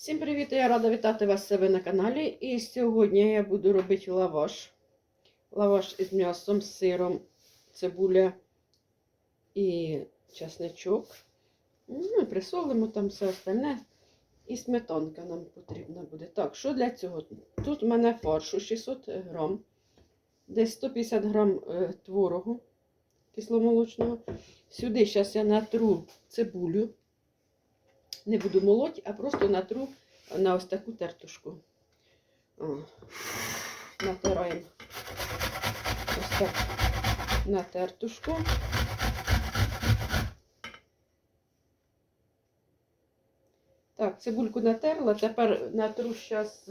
Всім привіт! Я рада вітати вас себе на каналі. І сьогодні я буду робити лаваш. Лаваш із м'ясом, сиром, цибуля і чесничок. Ну, присолимо там все остальне. І сметанка нам потрібна буде. Так, що для цього? Тут у мене фаршу 600 грам, десь 150 грам е, творогу кисломолочного. Сюди зараз я натру цибулю. Не буду молоть, а просто натру на ось таку тертушку. О, натираємо ось так на тертушку. Так, цибульку натерла, тепер натру зараз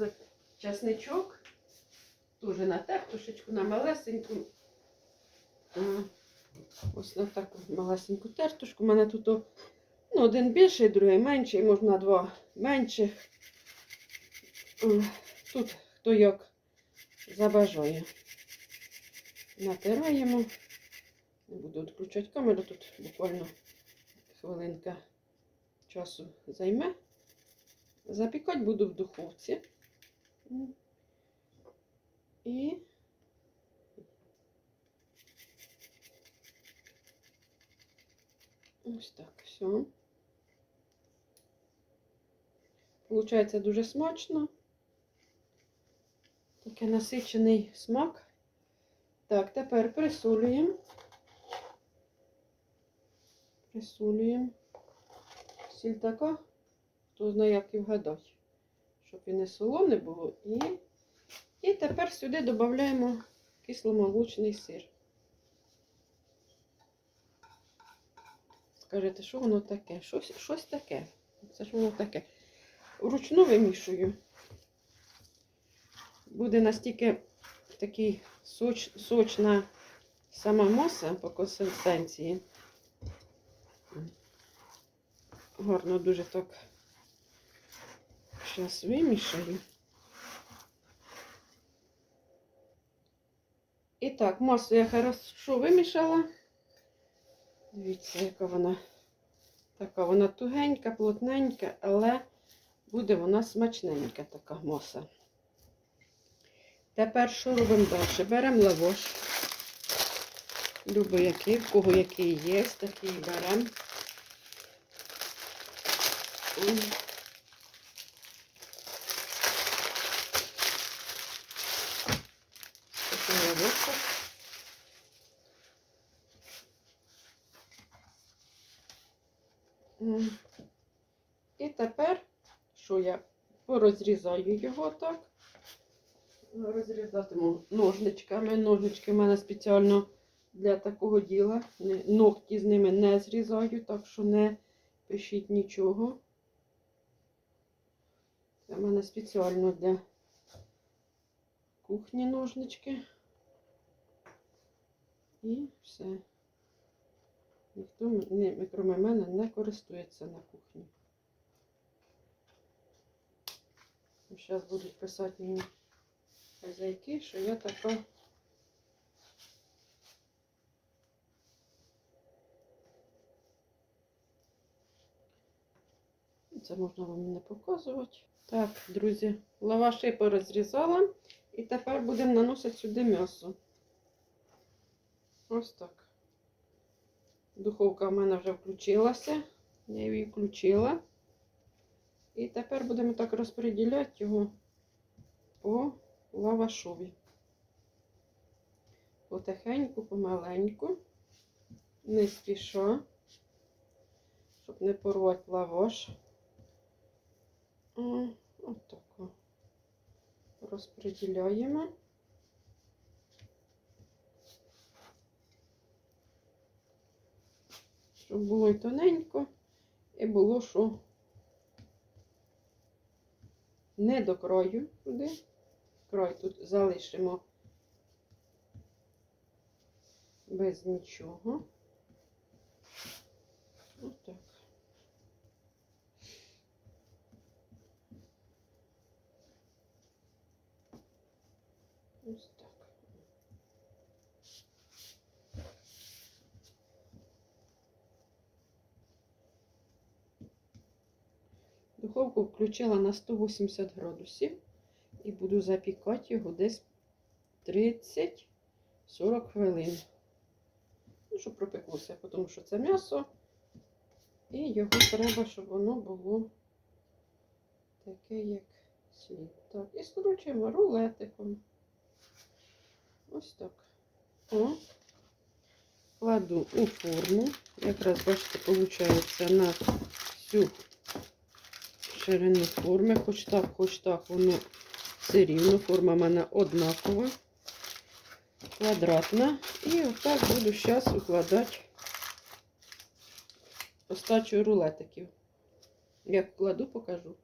часничок. Теж на тертушечку, на малесеньку. Ось на таку малесеньку тертушку. У мене тут о, Ну, один більший, другий менший, можна два менших. Тут хто як забажає. Натираємо. Не буду відключати камеру, тут буквально хвилинка часу займе. Запікати буду в духовці. І ось так, все. Получається дуже смачно. Такий насичений смак. Так, тепер присолюємо. Присолюємо. Сіль така, хто знає, як і вгадати, щоб і не солоне було. І, і тепер сюди додаємо кисломолочний сир. Скажете, що воно таке? Щось, щось таке. Це ж воно таке вручну вимішую. Буде настільки такий соч, сочна сама маса по консистенції. Гарно дуже так зараз вимішаю. І так, масу я хорошо вимішала. Дивіться, яка вона така, вона тугенька, плотненька, але буде вона смачненька така маса. Тепер що робимо далі? Беремо лаваш. Любий який, в кого який є, такий беремо. І тепер що я порозрізаю його так. Розрізатиму ножничками. Ножнички в мене спеціально для такого діла. Ногті з ними не зрізаю, так що не пишіть нічого. Це в мене спеціально для кухні ножнички. І все. Ніхто, крім мене, не користується на кухні. Зараз будуть писати мені хазяйки, що я така. Це можна вам не показувати. Так, друзі, лаваши порозрізала. І тепер будемо наносити сюди м'ясо. Ось так. Духовка в мене вже включилася. Я її включила. І тепер будемо так розподіляти його по лавашові. Потихеньку, помаленьку, не спіша, щоб не порвати лаваш. Отак розподіляємо. Щоб було і тоненько, і було що не до краю туди. Крой тут залишимо без нічого. Отак. Ось так. Духовку включила на 180 градусів і буду запікати його десь 30-40 хвилин. Ну, щоб пропеклося, тому що це м'ясо. І його треба, щоб воно було таке, як слід. Так, і скручуємо рулетиком. Ось так. О. Кладу у форму. Якраз, бачите, виходить на всю ширину форми. Хоч так, хоч так, воно все рівно. Форма в мене однакова, квадратна. І отак буду зараз укладати остачу рулетиків. Як кладу, покажу.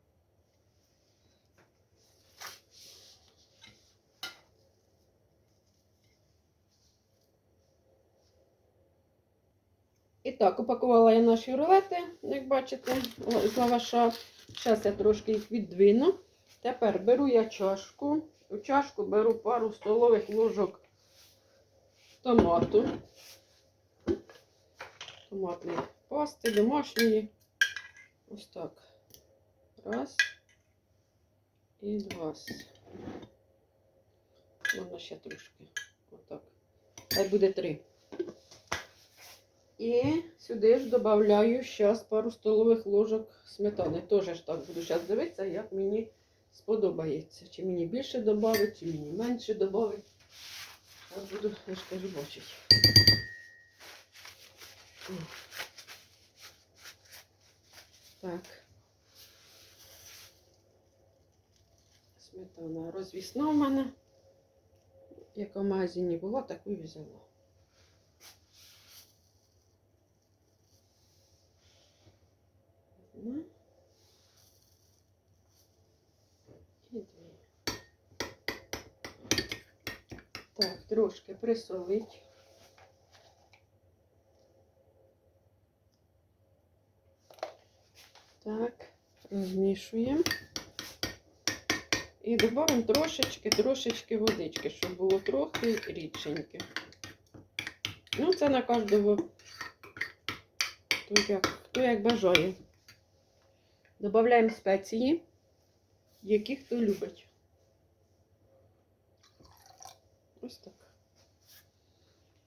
І так, упакувала я наші рулети, як бачите, з лаваша. Зараз я трошки їх віддвину. Тепер беру я чашку. У чашку беру пару столових ложок томату. Томатної пасти, домашньої. Ось так. Раз. І два. Можна ще трошки. Отак. Хай буде три. І сюди ж додаю зараз пару столових ложок сметани. Теж так буду зараз дивитися, як мені сподобається. Чи мені більше додати, чи мені менше додати. Зараз буду, я бачити. Так. Сметана розвісна в мене. Яка в магазині була, таку і взяла. Одна. І дві. Так, трошки присолить. Так, розмішуємо. І додаємо трошечки, трошечки водички, щоб було трохи рідшеньке. Ну, це на кожного, хто як, хто як бажає. Додаємо спеції, які хто любить. Ось так.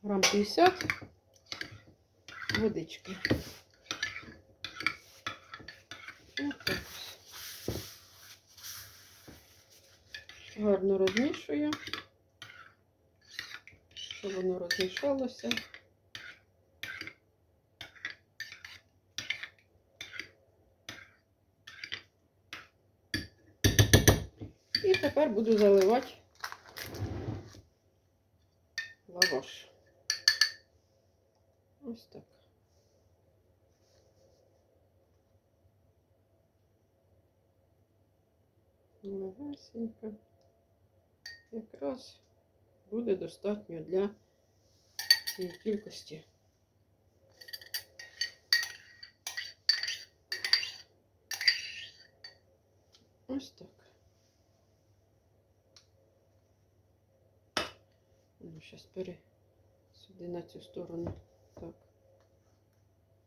Грам 50 водички. Ось так. Гарно розмішую, щоб воно розмішалося. І тепер буду заливати лаваш. Ось так. Легесенько. Якраз буде достатньо для цієї кількості. Ось так. Ну, зараз пере сюди на цю сторону. Так.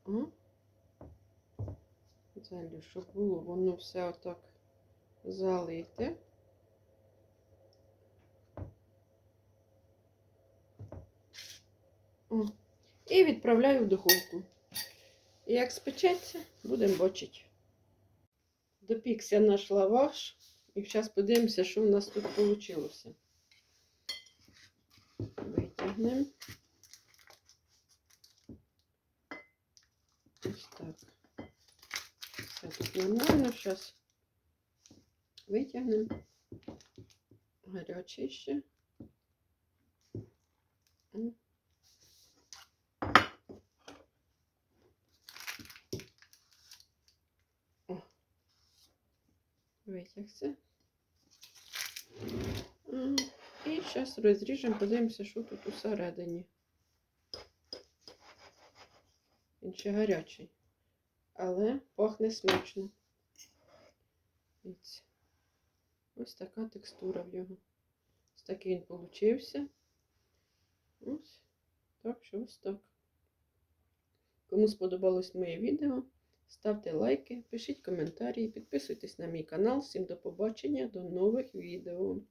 О. Залю, щоб було воно все отак залите. О. І відправляю в духовку. І як спечеться, будемо бачити. Допікся наш лаваш. І зараз подивимося, що в нас тут вийшло. Ось так. Все тут нормально. Зараз витягнемо. Гарячий ще. Зараз розріжемо, подивимося, що тут усередині. Він ще гарячий, але пахне смачно. Ось така текстура в його. Ось такий він получився. Ось. Так що ось так. Кому сподобалось моє відео, ставте лайки, пишіть коментарі, підписуйтесь на мій канал. Всім до побачення, до нових відео.